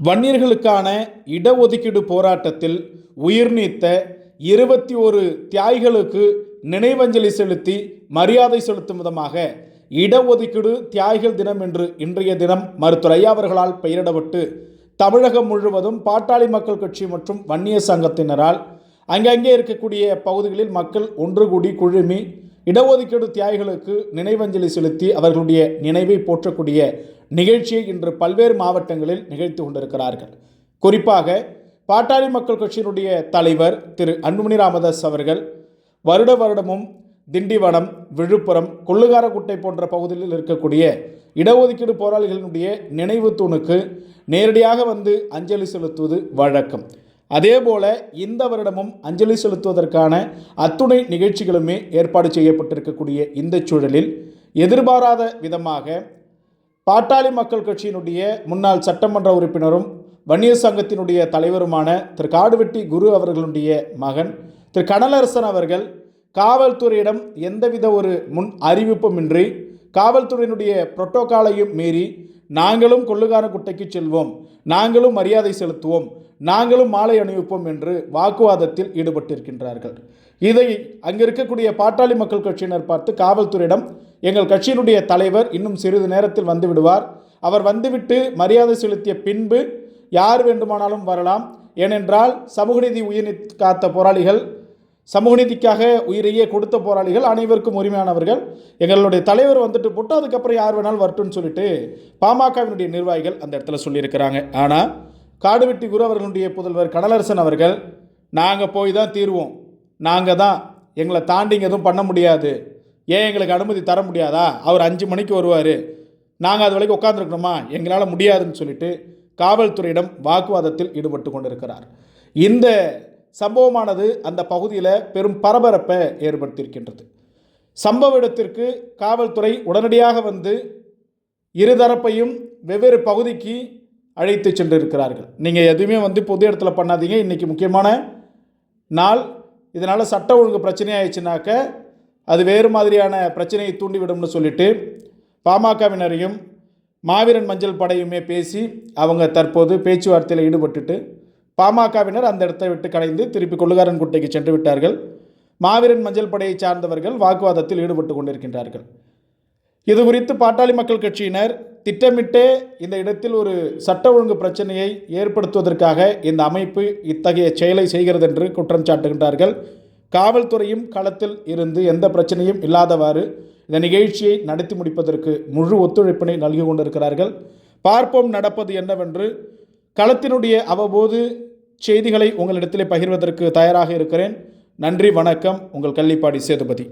வன்னியர்களுக்கான இடஒதுக்கீடு போராட்டத்தில் உயிர் நீத்த இருபத்தி ஒரு தியாய்களுக்கு நினைவஞ்சலி செலுத்தி மரியாதை செலுத்தும் விதமாக இடஒதுக்கீடு தியாகிகள் தினம் என்று இன்றைய தினம் மருத்துவர் அவர்களால் பெயரிடப்பட்டு தமிழகம் முழுவதும் பாட்டாளி மக்கள் கட்சி மற்றும் வன்னிய சங்கத்தினரால் அங்கங்கே இருக்கக்கூடிய பகுதிகளில் மக்கள் ஒன்று கூடி குழுமி இடஒதுக்கீடு தியாகிகளுக்கு நினைவஞ்சலி செலுத்தி அவர்களுடைய நினைவை போற்றக்கூடிய நிகழ்ச்சியை இன்று பல்வேறு மாவட்டங்களில் நிகழ்த்தி கொண்டிருக்கிறார்கள். குறிப்பாக பாட்டாளி மக்கள் கட்சியினுடைய தலைவர் திரு அன்புமணி ராமதாஸ் அவர்கள் வருட வருடமும் திண்டிவனம் விழுப்புரம் கொள்ளுகாரக்குட்டை போன்ற பகுதிகளில் இருக்கக்கூடிய இடஒதுக்கீடு போராளிகளினுடைய நினைவு தூணுக்கு நேரடியாக வந்து அஞ்சலி செலுத்துவது வழக்கம். அதேபோல இந்த வருடமும் அஞ்சலி செலுத்துவதற்கான அத்துணை நிகழ்ச்சிகளுமே ஏற்பாடு செய்யப்பட்டிருக்கக்கூடிய இந்த சூழலில் எதிர்பாராத விதமாக பாட்டாளி மக்கள் கட்சியினுடைய முன்னாள் சட்டமன்ற உறுப்பினரும் வன்னியர் சங்கத்தினுடைய தலைவருமான திரு. காடுவெட்டி குரு அவர்களுடைய மகன் திரு. கனலரசன் அவர்கள் காவல்துறையிடம் எந்தவித ஒரு முன் அறிவிப்புமின்றி காவல்துறையினுடைய புரோட்டோகாலையும் மீறி நாங்களும் கொள்ளுகார குட்டைக்கு செல்வோம். நாங்களும் மரியாதை செலுத்துவோம். நாங்களும் மாலை அணிவிப்போம் என்று வாக்குவாதத்தில் ஈடுபட்டிருக்கின்றார்கள். இதை அங்கே இருக்கக்கூடிய பாட்டாளி மக்கள் கட்சியினர் பார்த்து காவல்துறையிடம் எங்கள் கட்சியினுடைய தலைவர் இன்னும் சிறிது நேரத்தில் வந்து விடுவார் அவர் வந்துவிட்டு மரியாதை செலுத்திய பின்பு யார் வேண்டுமானாலும் வரலாம். ஏனென்றால் சமூக நீதி உயிர் காத்த போராளிகள் சமூக நீதிக்காக உயிரையே கொடுத்த போராளிகள் அனைவருக்கும் உரிமையானவர்கள். எங்களுடைய தலைவர் வந்துட்டு போட்டு அதுக்கப்புறம் யார் வேணாலும் வரட்டும்னு சொல்லிட்டு பாமகவினுடைய நிர்வாகிகள் அந்த இடத்துல சொல்லியிருக்கிறாங்க. ஆனால் காடுவெட்டி குரு அவர்களுடைய புதல்வர் கடலரசன் அவர்கள் நாங்கள் போய் தான் தீர்வோம். நாங்கள் தான் எங்களை தாண்டிங்க எதுவும் பண்ண முடியாது. ஏன் எங்களுக்கு அனுமதி தர முடியாதா? அவர் அஞ்சு மணிக்கு வருவார். நாங்கள் அது வரைக்கும் உட்காந்துருக்கணுமா எங்களால் முடியாதுன்னு சொல்லிட்டு காவல்துறையிடம் வாக்குவாதத்தில் ஈடுபட்டு கொண்டிருக்கிறார். இந்த சம்பவமானது அந்த பகுதியில் பெரும் பரபரப்பை ஏற்படுத்தியிருக்கின்றது. சம்பவ இடத்திற்கு காவல்துறை உடனடியாக வந்து இருதரப்பையும் வெவ்வேறு பகுதிக்கு அழைத்து சென்றிருக்கிறார்கள். நீங்கள் எதுவுமே வந்து பொது இடத்துல பண்ணாதீங்க. இன்றைக்கி முக்கியமான நாள். இதனால் சட்ட ஒழுங்கு பிரச்சனை ஆயிடுச்சுனாக்க அது வேறு மாதிரியான பிரச்சனையை தூண்டிவிடும்னு சொல்லிட்டு பாமகவினரையும் மாவீரன் மஞ்சள் படையுமே பேசி அவங்க தற்போது பேச்சுவார்த்தையில் ஈடுபட்டுட்டு பாமகவினர் அந்த இடத்தை விட்டு கலைந்து திருப்பி கொள்ளுகாரன் குட்டைக்கு சென்று விட்டார்கள். மாவீரன் மஞ்சள் படையை சார்ந்தவர்கள் வாக்குவாதத்தில் ஈடுபட்டு கொண்டிருக்கின்றார்கள். இது குறித்து பாட்டாளி மக்கள் கட்சியினர் திட்டமிட்டே இந்த இடத்தில் ஒரு சட்ட ஒழுங்கு பிரச்சனையை ஏற்படுத்துவதற்காக இந்த அமைப்பு இத்தகைய செயலை செய்கிறது என்று குற்றம் சாட்டுகின்றார்கள். காவல்துறையும் களத்தில் இருந்து எந்த பிரச்சனையும் இல்லாதவாறு இந்த நிகழ்ச்சியை நடத்தி முடிப்பதற்கு முழு ஒத்துழைப்பினை நல்கி கொண்டிருக்கிறார்கள். பார்ப்போம் நடப்பது என்னவென்று. களத்தினுடைய அவ்வப்போது செய்திகளை உங்களிடத்திலே பகிர்வதற்கு தயாராக இருக்கிறேன். நன்றி வணக்கம். உங்கள் கள்ளிப்பாடி சேதுபதி.